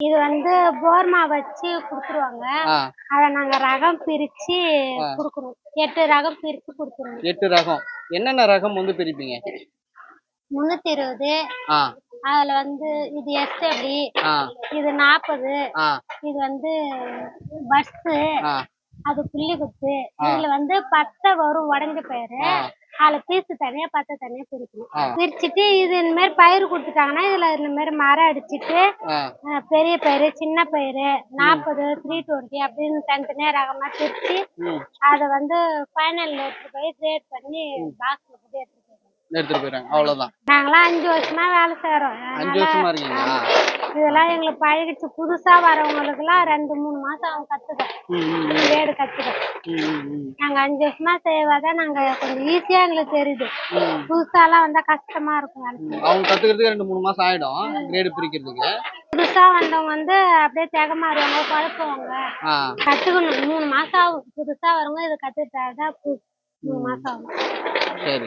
இது வந்து போர்மா வச்சு கொடுத்துருவாங்க. அதை நாங்க ரகம் பிரிச்சு கொடுக்குறோம் எட்டு ரகம் பிரிச்சு கொடுத்துருவோம். எட்டு ரகம். என்னென்ன ரகம் வந்து பிரிப்பீங்க? முன்னூத்தி இருபது. அதுல வந்து இது எஸ்டபிளி ஆ. இது நாற்பது இது வந்து பஸ்ஸு ஆ. அது புள்ளி குத்து இதுல வந்து பத்தை வரும் உடஞ்ச பயிறு அதுல பீஸு தனியா பத்தை தனியா பிரிக்கணும் பிரிச்சுட்டு இது இந்த மாதிரி பயிர் கொடுத்துட்டாங்கன்னா இதுல இந்த மாதிரி மரம் அடிச்சிட்டு பெரிய பயிறு சின்ன பயிறு நாற்பது த்ரீ டுவெண்ட்டி அப்படின்னு தனித்தனியா ரகமா பிரிச்சு அதை வந்து ஃபைனல்ல எடுத்துட்டு போய் கிரேட் பண்ணி பாக்ஸ்ல போட்டு எடுத்துட்டு அவ்வளவுதான். நாங்களாம் அஞ்சு வருஷமா வேலை செய்யறோம் அஞ்சு வருஷமா இருக்கீங்களா? இதெல்லாம் எங்களுக்கு பழகிடுச்சு. புதுசா வரவங்களுக்குலாம் ரெண்டு மூணு மாசம் அவங்க கத்துக்க கிரேடு கத்துக்க நாங்க அஞ்சு வருஷமா செய்வதான் நாங்க கொஞ்சம் ஈஸியா எங்களுக்கு தெரியுது. புதுசாலாம் வந்தா கஷ்டமா இருக்கும். அவங்க கத்துக்கிறதுக்கு ரெண்டு மூணு மாசம் ஆயிடும் கிரேடு பிரிக்கிறதுக்கு. புதுசா வந்தவங்க வந்து அப்படியே தேக மாறுவாங்க குழப்புவாங்க. கத்துக்கணும் மூணு மாசம் ஆகும். புதுசா வரவங்க இதை கத்துக்கிட்டாதான் மூணு மாசம் ஆகும். சரி.